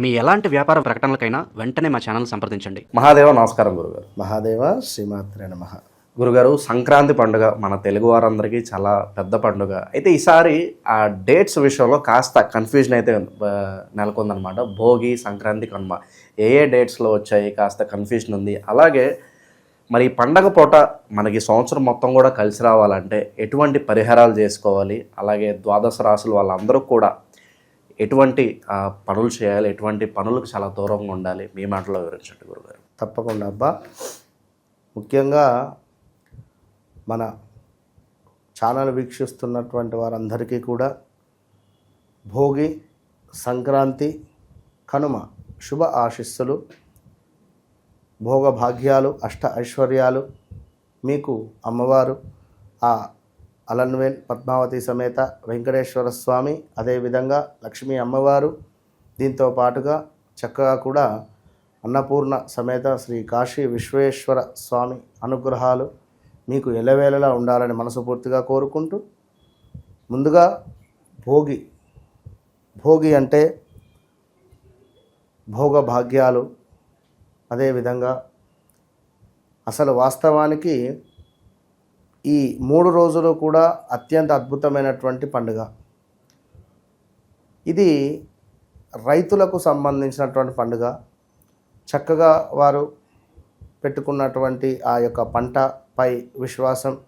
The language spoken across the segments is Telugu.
మీ ఎలాంటి వ్యాపార ప్రకటనలకైనా వెంటనే మా ఛానల్ సంప్రదించండి. మహాదేవ నమస్కారం గురుగారు. మహాదేవ శ్రీమాత్రే నమ. గురుగారు సంక్రాంతి పండుగ మన తెలుగు వారందరికీ చాలా పెద్ద పండుగ. అయితే ఈసారి ఆ డేట్స్ విషయంలో కాస్త కన్ఫ్యూజన్ అయితే నెలకొందనమాట భోగి సంక్రాంతి కనుమ. ఏ ఏ డేట్స్లో వచ్చాయి కాస్త కన్ఫ్యూజన్ ఉంది. అలాగే మరి ఈ పండగ పూట మనకి సంవత్సరం మొత్తం కూడా కలిసి రావాలంటే ఎటువంటి పరిహారాలు చేసుకోవాలి? అలాగే ద్వాదశ రాసులు వాళ్ళందరూ కూడా ఎటువంటి పనులు చేయాలి ఎటువంటి పనులకు చాలా దూరంగా ఉండాలి మీ మాటలో వివరించండి గురుగారు. తప్పకుండా అబ్బా. ముఖ్యంగా మన ఛానల్ వీక్షిస్తున్నటువంటి వారందరికీ కూడా భోగి సంక్రాంతి కనుమ శుభ ఆశిస్సులు భోగభాగ్యాలు అష్ట ఐశ్వర్యాలు మీకు అమ్మవారు ఆ అలన్వేల్ పద్మావతి సమేత వెంకటేశ్వర స్వామి అదేవిధంగా లక్ష్మీ అమ్మవారు. దీంతో పాటుగా చక్కగా కూడా అన్నపూర్ణ సమేత శ్రీ కాశీ విశ్వేశ్వర స్వామి అనుగ్రహాలు మీకు ఎలవేళలా ఉండాలని మనసుపూర్తిగా కోరుకుంటూ ముందుగా భోగి. భోగి అంటే భోగ భాగ్యాలు అదేవిధంగా అసలు వాస్తవానికి ఈ మూడు రోజులు కూడా అత్యంత అద్భుతమైనటువంటి పండుగ. ఇది రైతులకు సంబంధించినటువంటి పండుగ. చక్కగా వారు పెట్టుకున్నటువంటి ఆ యొక్క పంటపై విశ్వాసం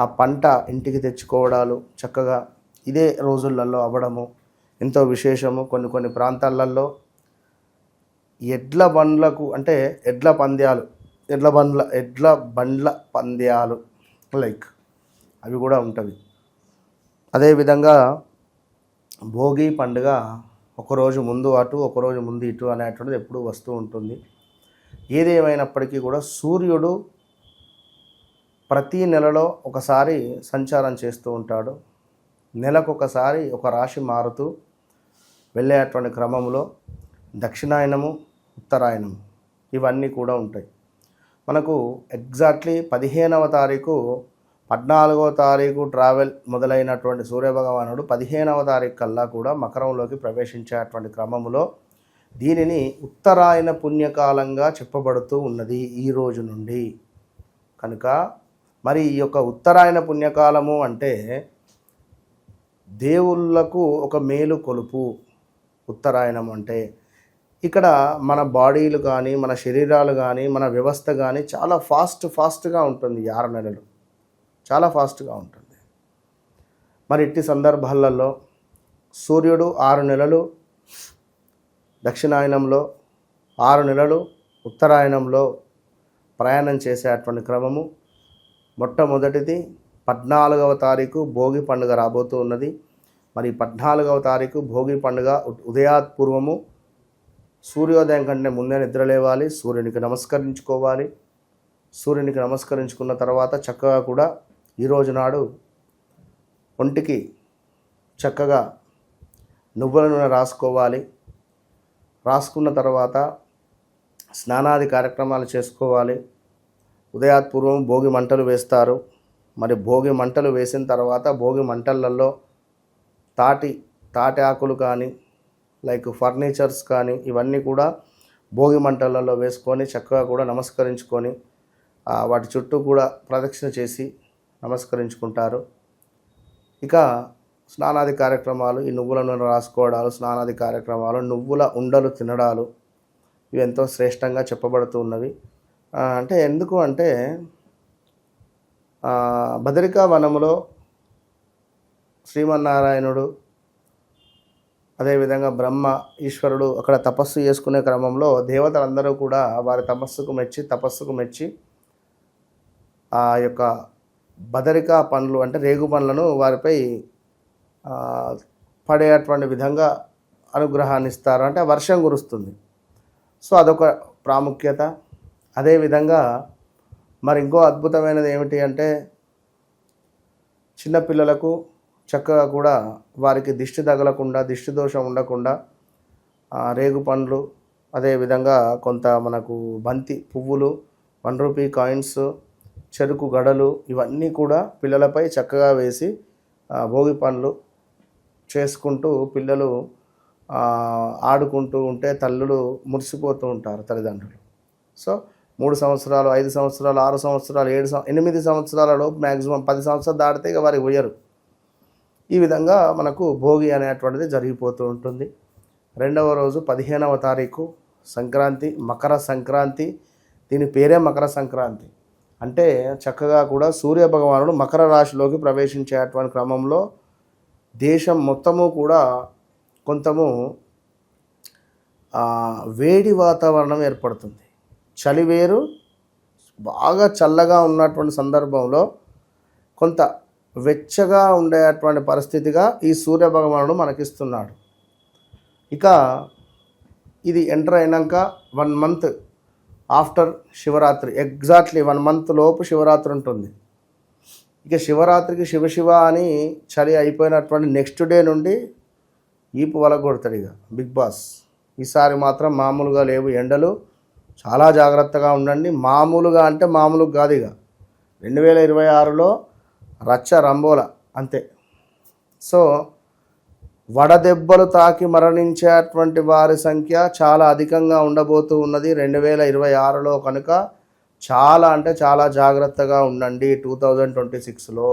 ఆ పంట ఇంటికి తెచ్చుకోవడాలు చక్కగా ఇదే రోజులలో అవ్వడము ఎంతో విశేషము కొన్ని కొన్ని ప్రాంతాలలో. ఎడ్ల బండ్లకు అంటే ఎడ్ల పంద్యాలు ఎడ్ల బండ్ల ఎడ్ల బండ్ల పంద్యాలు లైక్ అవి కూడా ఉంటవి. అదేవిధంగా భోగి పండుగ ఒకరోజు ముందు అటు ఒకరోజు ముందు ఇటు అనేటువంటిది ఎప్పుడూ వస్తూ ఉంటుంది. ఏదేమైనప్పటికీ కూడా సూర్యుడు ప్రతి నెలలో ఒకసారి సంచారం చేస్తూ ఉంటాడు. నెలకొకసారి ఒక రాశి మారుతూ వెళ్ళేటువంటి క్రమంలో దక్షిణాయనము ఉత్తరాయణము ఇవన్నీ కూడా ఉంటాయి. మనకు ఎగ్జాక్ట్లీ పదిహేనవ తారీఖు పద్నాలుగవ తారీఖు ట్రావెల్ మొదలైనటువంటి సూర్యభగవానుడు పదిహేనవ తారీఖు కల్లా కూడా మకరంలోకి ప్రవేశించేటువంటి క్రమములో దీనిని ఉత్తరాయణ పుణ్యకాలంగా చెప్పబడుతూ ఉన్నది ఈ రోజు నుండి. కనుక మరి ఈ యొక్క ఉత్తరాయణ పుణ్యకాలము అంటే దేవుళ్ళకు ఒక మేలు కొలుపు ఉత్తరాయణం అంటే ఇక్కడ మన బాడీలు కానీ మన శరీరాలు కానీ మన వ్యవస్థ కానీ చాలా ఫాస్ట్ ఫాస్ట్గా ఉంటుంది ఈ ఆరు నెలలు. చాలా ఫాస్ట్గా ఉంటుంది. మరి ఇట్టి సందర్భాలలో సూర్యుడు ఆరు నెలలు దక్షిణాయనంలో ఆరు నెలలు ఉత్తరాయణంలో ప్రయాణం చేసేటువంటి క్రమము మొట్టమొదటిది పద్నాలుగవ తారీఖు భోగి పండుగ రాబోతూ ఉన్నది. మరి పద్నాలుగవ తారీఖు భోగి పండుగ ఉ- ఉదయాత్పూర్వము సూర్యోదయం కంటే ముందే నిద్రలేవాలి సూర్యునికి నమస్కరించుకోవాలి. సూర్యునికి నమస్కరించుకున్న తర్వాత చక్కగా కూడా ఈరోజు నాడు ఒంటికి చక్కగా నువ్వుల నూనె రాసుకోవాలి. రాసుకున్న తర్వాత స్నానాది కార్యక్రమాలు చేసుకోవాలి. ఉదయాత్పూర్వం భోగి మంటలు వేస్తారు. మరి భోగి మంటలు వేసిన తర్వాత భోగి మంటలలో తాటి తాటి ఆకులు కానీ లైక్ ఫర్నిచర్స్ కానీ ఇవన్నీ కూడా భోగి మంటలలో వేసుకొని చక్కగా కూడా నమస్కరించుకొని వాటి చుట్టూ కూడా ప్రదక్షిణ చేసి నమస్కరించుకుంటారు. ఇక స్నానాది కార్యక్రమాలు ఈ నువ్వుల నూనె రాసుకోవడాలు స్నానాది కార్యక్రమాలు నువ్వుల ఉండలు తినడాలు ఇవి ఎంతో శ్రేష్టంగా చెప్పబడుతూ ఉన్నవి. అంటే ఎందుకు అంటే బదరికా వనములో శ్రీమన్నారాయణుడు అదేవిధంగా బ్రహ్మ ఈశ్వరుడు అక్కడ తపస్సు చేసుకునే క్రమంలో దేవతలందరూ కూడా వారి తపస్సుకు మెచ్చి తపస్సుకు మెచ్చి ఆ యొక్క బదరికా పండ్లు అంటే రేగు పండ్లను వారిపై పడేటువంటి విధంగా అనుగ్రహాన్ని ఇస్తారు. అంటే వర్షం కురుస్తుంది. సో అదొక ప్రాముఖ్యత. అదేవిధంగా మరి ఇంకో అద్భుతమైనది ఏమిటి అంటే చిన్నపిల్లలకు చక్కగా కూడా వారికి దిష్టి తగలకుండా దిష్టి దోషం ఉండకుండా రేగు పండ్లు అదేవిధంగా కొంత మనకు బంతి పువ్వులు వన్ రూపీ కాయిన్స్ చెరుకు గడలు ఇవన్నీ కూడా పిల్లలపై చక్కగా వేసి భోగి పండ్లు చేసుకుంటూ పిల్లలు ఆడుకుంటూ ఉంటే తల్లులు మురిసిపోతూ ఉంటారు తల్లిదండ్రులు. సో మూడు సంవత్సరాలు ఐదు సంవత్సరాలు ఆరు సంవత్సరాలు ఏడు సం ఎనిమిది సంవత్సరాలలో మ్యాక్సిమం పది సంవత్సరాలు దాటితే ఇక వారికి పోయరు ఈ విధంగా మనకు భోగి అనేటువంటిది జరిగిపోతూ ఉంటుంది. రెండవ రోజు పదిహేనవ తారీఖు సంక్రాంతి మకర సంక్రాంతి. దీని పేరే మకర సంక్రాంతి. అంటే చక్కగా కూడా సూర్య భగవానుడు మకర రాశిలోకి ప్రవేశించేటువంటి క్రమంలో దేశం మొత్తము కూడా కొంతము వేడి వాతావరణం ఏర్పడుతుంది. చలివేరు బాగా చల్లగా ఉన్నటువంటి సందర్భంలో కొంత వెచ్చగా ఉండేటువంటి పరిస్థితిగా ఈ సూర్య భగవానుడు మనకిస్తున్నాడు. ఇక ఇది ఎంటర్ అయినాక one month after Shivaratri exactly one month లోపు శివరాత్రి ఉంటుంది. ఇక శివరాత్రికి శివ శివ అని చలి అయిపోయినటువంటి నెక్స్ట్ డే నుండి ఈపు వలగొడతాడు ఇక బిగ్ బాస్. ఈసారి మాత్రం మామూలుగా లేవు ఎండలు. చాలా జాగ్రత్తగా ఉండండి. మామూలుగా అంటే మామూలుగా కాదు ఇక. రెండు వేల ఇరవై ఆరులో రచ్చ రంబోల అంతే. సో వడదెబ్బలు తాకి మరణించేటువంటి వారి సంఖ్య చాలా అధికంగా ఉండబోతూ ఉన్నది. రెండు వేల ఇరవై ఆరులో కనుక చాలా అంటే చాలా జాగ్రత్తగా ఉండండి టూ థౌజండ్ ట్వంటీ సిక్స్లో.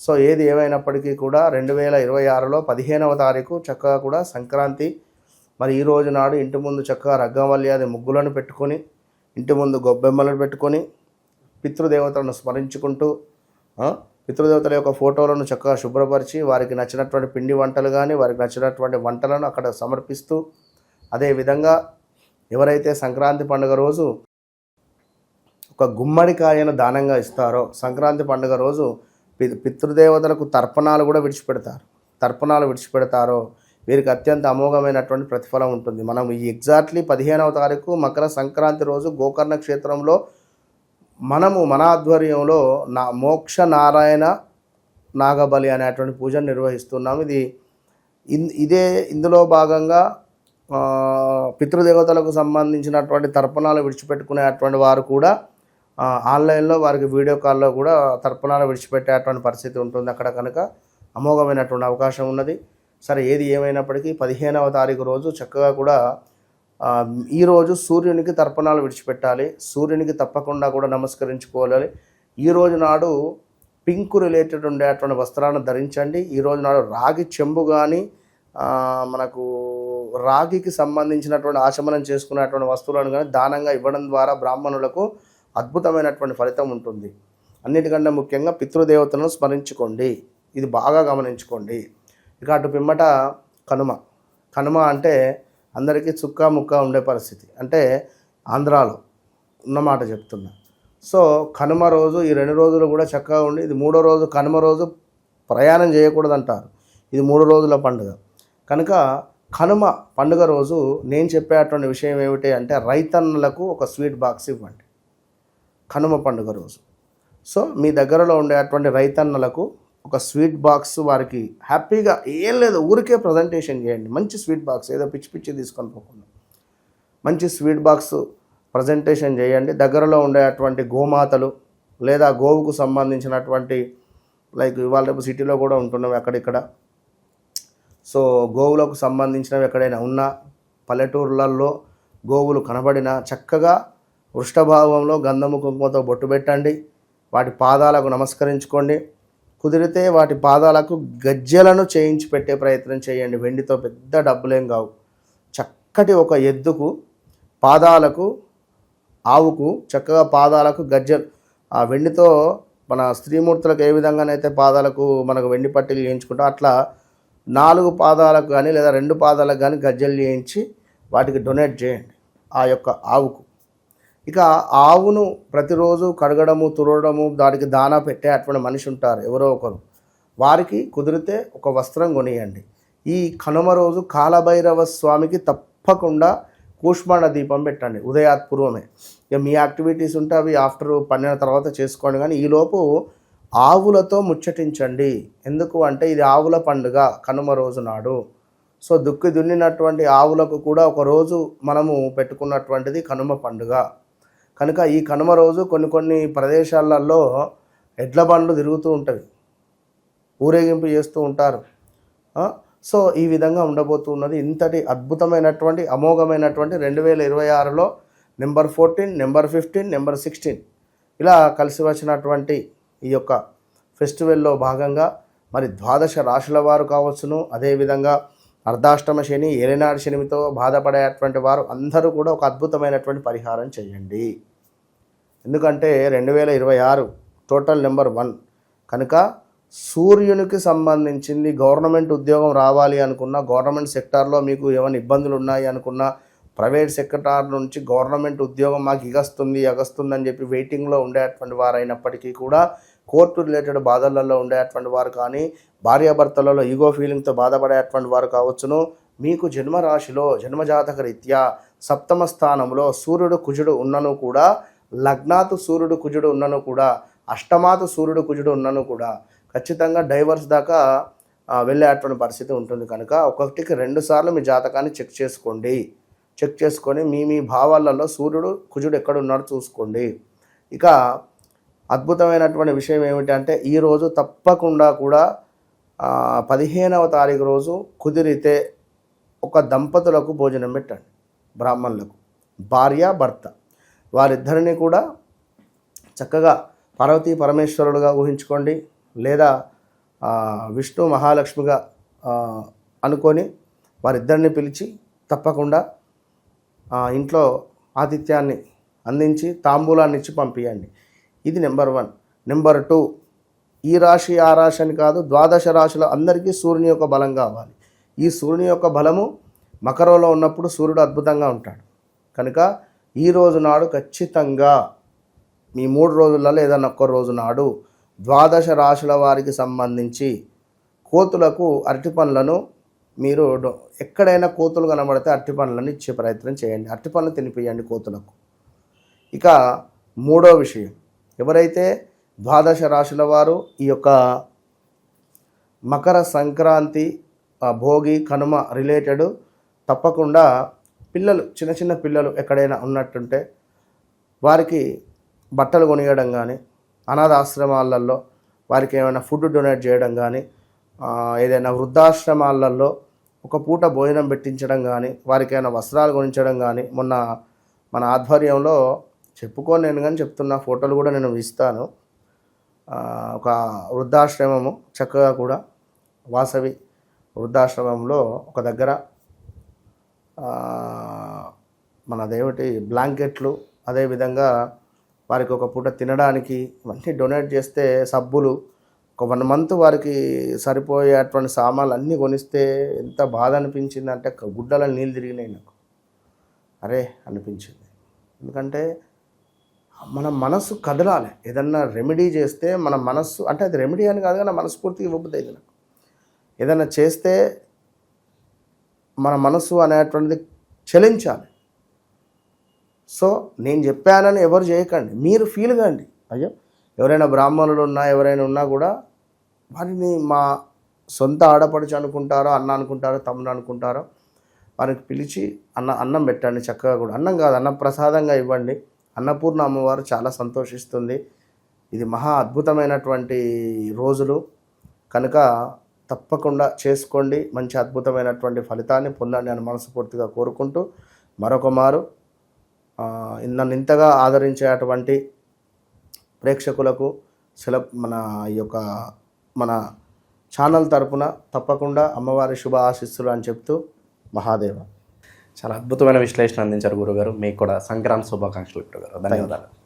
సో ఏది ఏమైనప్పటికీ కూడా రెండు వేల ఇరవై ఆరులో పదిహేనవ తారీఖు చక్కగా కూడా సంక్రాంతి మరి ఈ రోజు నాడు ఇంటి ముందు చక్కగా రగ్గవల్యాది ముగ్గులను పెట్టుకొని ఇంటి ముందు గొబ్బెమ్మలను పెట్టుకొని పితృదేవతలను స్మరించుకుంటూ పితృదేవతల యొక్క ఫోటోలను చక్కగా శుభ్రపరిచి వారికి నచ్చినటువంటి పిండి వంటలు కానీ వారికి నచ్చినటువంటి వంటలను అక్కడ సమర్పిస్తూ అదేవిధంగా ఎవరైతే సంక్రాంతి పండుగ రోజు ఒక గుమ్మడికాయను దానంగా ఇస్తారో సంక్రాంతి పండుగ రోజు పితృదేవతలకు తర్పణాలు కూడా విడిచిపెడతారు. తర్పణాలు విడిచిపెడతారో వీరికి అత్యంత అమోఘమైనటువంటి ప్రతిఫలం ఉంటుంది. మనం ఈ ఎగ్జాక్ట్లీ పదిహేనవ తారీఖు మకర సంక్రాంతి రోజు గోకర్ణ క్షేత్రంలో మనము మన ఆధ్వర్యంలో నా మోక్ష నారాయణ నాగబలి అనేటువంటి పూజను నిర్వహిస్తున్నాం ఇది ఇన్- ఇదే ఇందులో భాగంగా పితృదేవతలకు సంబంధించినటువంటి తర్పణాలు విడిచిపెట్టుకునేటువంటి వారు కూడా ఆన్లైన్లో వారికి వీడియో కాల్లో కూడా తర్పణాలు విడిచిపెట్టేటువంటి పరిస్థితి ఉంటుంది. అక్కడ కనుక అమోఘమైనటువంటి అవకాశం ఉన్నది. సరే ఏది ఏమైనప్పటికీ పదిహేనవ తారీఖు రోజు చక్కగా కూడా ఈరోజు సూర్యునికి తర్పణాలు విడిచిపెట్టాలి. సూర్యునికి తప్పకుండా కూడా నమస్కరించుకోవాలి. ఈ రోజు నాడు పింక్ రిలేటెడ్ ఉండేటువంటి వస్త్రాలను ధరించండి. ఈ రోజు నాడు రాగి చెంబు కానీ మనకు రాగికి సంబంధించినటువంటి ఆచమనం చేసుకునేటువంటి వస్తువులను కానీ దానంగా ఇవ్వడం ద్వారా బ్రాహ్మణులకు అద్భుతమైనటువంటి ఫలితం ఉంటుంది. అన్నిటికంటే ముఖ్యంగా పితృదేవతలను స్మరించుకోండి. ఇది బాగా గమనించుకోండి. ఇక అటు పిమ్మట కనుమ. కనుమ అంటే అందరికీ చుక్క ముక్క ఉండే పరిస్థితి. అంటే ఆంధ్రాలో ఉన్నమాట చెప్తున్నా. సో కనుమ రోజు ఈ రెండు రోజులు కూడా చక్కగా ఉండి ఇది మూడో రోజు కనుమ రోజు ప్రయాణం చేయకూడదంటారు. ఇది మూడు రోజుల పండుగ. కనుక కనుమ పండుగ రోజు నేను చెప్పేటువంటి విషయం ఏమిటి అంటే రైతన్నలకు ఒక స్వీట్ బాక్స్ ఇవ్వండి. కనుమ పండుగ రోజు. సో మీ దగ్గరలో ఉండేటువంటి రైతన్నలకు ఒక స్వీట్ బాక్స్ వారికి హ్యాపీగా ఏం లేదు ఊరికే ప్రజెంటేషన్ చేయండి. మంచి స్వీట్ బాక్స్ ఏదో పిచ్చి పిచ్చి తీసుకొని పోకుండా. మంచి స్వీట్ బాక్స్ ప్రజెంటేషన్ చేయండి. దగ్గరలో ఉండే అటువంటి గోమాతలు లేదా గోవుకు సంబంధించినటువంటి లైక్ ఇవాళ రేపు సిటీలో కూడా ఉంటున్నాం అక్కడిక్కడ సో గోవులకు సంబంధించినవి ఎక్కడైనా ఉన్నా పల్లెటూర్లలో గోవులు కనబడినా చక్కగా వృష్ఠభావంలో గంధము కుంకుమతో బొట్టు పెట్టండి. వాటి పాదాలకు నమస్కరించుకోండి. కుదిరితే వాటి పాదాలకు గజ్జెలను చేయించి పెట్టే ప్రయత్నం చేయండి. వెండితో పెద్ద డబ్బులేం కావు. చక్కటి ఒక ఎద్దుకు పాదాలకు ఆవుకు చక్కగా పాదాలకు గజ్జెలు. ఆ వెండితో మన స్త్రీమూర్తులకు ఏ విధంగానైతే పాదాలకు మనకు వెండి పట్టీలు చేయించుకుంటాం అట్లా నాలుగు పాదాలకు కానీ లేదా రెండు పాదాలకు కానీ గజ్జెలు చేయించి వాటికి డొనేట్ చేయండి. ఆ యొక్క ఆవుకు. ఇక ఆవును ప్రతిరోజు కడగడము తుడవడము దానికి దానా పెట్టే అటువంటి మనిషి ఉంటారు ఎవరో ఒకరు. వారికి కుదిరితే ఒక వస్త్రం కొనియండి. ఈ కనుమ రోజు కాలభైరవ స్వామికి తప్పకుండా కూష్మాండ దీపం పెట్టండి ఉదయాత్ పూర్వమే ఇక మీ యాక్టివిటీస్ ఉంటే అవి ఆఫ్టర్ పన్నెండు తర్వాత చేసుకోండి. కానీ ఈలోపు ఆవులతో ముచ్చటించండి. ఎందుకు అంటే ఇది ఆవుల పండుగ కనుమ రోజు నాడు. సో దుక్కి దున్నినటువంటి ఆవులకు కూడా ఒక రోజు మనము పెట్టుకున్నటువంటిది కనుమ పండుగ. కనుక ఈ కనుమ రోజు కొన్ని కొన్ని ప్రదేశాలలో ఎడ్ల బండ్లు తిరుగుతూ ఉంటవి. ఊరేగింపు చేస్తూ ఉంటారు. సో ఈ విధంగా ఉండబోతున్నది ఇంతటి అద్భుతమైనటువంటి అమోఘమైనటువంటి రెండు వేల ఇరవై ఆరులో number fourteen number fifteen number sixteen ఇలా కలిసి వచ్చినటువంటి ఈ యొక్క ఫెస్టివల్లో భాగంగా మరి ద్వాదశ రాశుల వారు కావచ్చును. అదేవిధంగా అర్ధాష్టమ శని ఏలినాడు శనిమితో బాధపడేటువంటి వారు అందరూ కూడా ఒక అద్భుతమైనటువంటి పరిహారం చేయండి. ఎందుకంటే రెండు వేల ఇరవై ఆరు టోటల్ నెంబర్ వన్. కనుక సూర్యునికి సంబంధించింది గవర్నమెంట్ ఉద్యోగం రావాలి అనుకున్న గవర్నమెంట్ సెక్టార్లో మీకు ఏమైనా ఇబ్బందులు ఉన్నాయి అనుకున్న ప్రైవేట్ సెక్టార్ నుంచి గవర్నమెంట్ ఉద్యోగం మాకు ఇగస్తుంది ఎగస్తుంది అని చెప్పి వెయిటింగ్లో ఉండేటువంటి వారు అయినప్పటికీ కూడా కోర్టు రిలేటెడ్ బాధలలో ఉండేటువంటి వారు కానీ భార్యాభర్తలలో ఈగో ఫీలింగ్తో బాధపడేటువంటి వారు కావచ్చును. మీకు జన్మరాశిలో జన్మజాతక రీత్యా సప్తమ స్థానంలో సూర్యుడు కుజుడు ఉన్నను కూడా లగ్నాతు సూర్యుడు కుజుడు ఉన్నను కూడా అష్టమాతు సూర్యుడు కుజుడు ఉన్నను కూడా ఖచ్చితంగా డైవర్స్ దాకా వెళ్ళేటువంటి పరిస్థితి ఉంటుంది కనుక ఒకటికి రెండు సార్లు మీ జాతకాన్ని చెక్ చేసుకోండి. చెక్ చేసుకొని మీ మీ భావాలలో సూర్యుడు కుజుడు ఎక్కడ ఉన్నాడో చూసుకోండి. ఇక అద్భుతమైనటువంటి విషయం ఏమిటంటే ఈరోజు తప్పకుండా కూడా పదిహేనవ తారీఖు రోజు కుదిరితే ఒక దంపతులకు భోజనం పెట్టండి బ్రాహ్మణులకు. భార్య భర్త. వారిద్దరిని కూడా చక్కగా పార్వతీ పరమేశ్వరుడుగా ఊహించుకోండి లేదా విష్ణు మహాలక్ష్మిగా అనుకొని వారిద్దరిని పిలిచి తప్పకుండా ఇంట్లో ఆతిథ్యాన్ని అందించి తాంబూలాన్ని ఇచ్చి పంపించండి ఇది నెంబర్ వన్. Number two. ఈ రాశి ఆ రాశి అని కాదు ద్వాదశ రాశుల అందరికీ సూర్యుని యొక్క బలం కావాలి. ఈ సూర్యుని యొక్క బలము మకరంలో ఉన్నప్పుడు సూర్యుడు అద్భుతంగా ఉంటాడు. కనుక ఈ రోజు నాడు ఖచ్చితంగా మీ మూడు రోజులలో ఏదైనా ఒక్క రోజు నాడు ద్వాదశ రాశుల వారికి సంబంధించి కోతులకు అరటి పండ్లను మీరు ఎక్కడైనా కోతులు కనబడితే అరటి పండ్లను ఇచ్చే ప్రయత్నం చేయండి. అరటి పండ్లు తినిపియండి కోతులకు. ఇక మూడో విషయం. ఎవరైతే ద్వాదశ రాశుల వారు ఈ యొక్క మకర సంక్రాంతి భోగి కనుమ రిలేటెడ్ తప్పకుండా పిల్లలు చిన్న చిన్న పిల్లలు ఎక్కడైనా ఉన్నట్టుంటే వారికి బట్టలు కొనియడం కానీ అనాథాశ్రమాలలో వారికి ఏమైనా ఫుడ్ డొనేట్ చేయడం కానీ ఏదైనా వృద్ధాశ్రమాలలో ఒక పూట భోజనం పెట్టించడం కానీ వారికి వస్త్రాలు కొనించడం కానీ మొన్న మన ఆధ్వర్యంలో చెప్పుకోను నేను కానీ చెప్తున్న ఫోటోలు కూడా నేను ఇస్తాను. ఒక వృద్ధాశ్రమము చక్కగా కూడా వాసవి వృద్ధాశ్రమంలో ఒక దగ్గర మన మనదేమిటి బ్లాంకెట్లు అదేవిధంగా వారికి ఒక పూట తినడానికి ఇవన్నీ డొనేట్ చేస్తే సబ్బులు ఒక వన్ మంత్ వారికి సరిపోయేటువంటి సామాన్లు అన్నీ కొనిస్తే ఎంత బాధ అనిపించింది అంటే గుడ్డల నీళ్ళు తిరిగినాయి నాకు. అరే అనిపించింది. ఎందుకంటే మన మనస్సు కదలాలి. ఏదన్నా రెమెడీ చేస్తే మన మనస్సు అంటే అది రెమెడీ అని కాదు కానీ మనస్ఫూర్తిగా ఇవ్వబుద్ది నాకు. ఏదైనా చేస్తే మన మనస్సు అనేటువంటిది చలించాలి సో నేను చెప్పానని ఎవరు చేయకండి. మీరు ఫీల్ కండి. అయ్యో ఎవరైనా బ్రాహ్మణులు ఉన్నా ఎవరైనా ఉన్నా కూడా వారిని మా సొంత ఆడపడుచు అనుకుంటారో అన్న అనుకుంటారో తమ్ముడు అనుకుంటారో వారికి పిలిచి అన్న అన్నం పెట్టండి చక్కగా కూడా. అన్నం కాదు అన్నం ప్రసాదంగా ఇవ్వండి. అన్నపూర్ణ అమ్మవారు చాలా సంతోషిస్తుంది. ఇది మహా అద్భుతమైనటువంటి రోజులు. కనుక తప్పకుండా చేసుకోండి. మంచి అద్భుతమైనటువంటి ఫలితాన్ని పొందండి అని మనస్ఫూర్తిగా కోరుకుంటూ మరొక మారు. నన్ను ఇంతగా ఆదరించేటువంటి ప్రేక్షకులకు సెల మన ఈ యొక్క మన ఛానల్ తరపున తప్పకుండా అమ్మవారి శుభ ఆశీస్సులు అని చెప్తూ మహాదేవ. చాలా అద్భుతమైన విశ్లేషణ అందించారు గురుగారు. మీకు కూడా సంక్రాంతి శుభాకాంక్షలు గురుగారు ధన్యవాదాలు.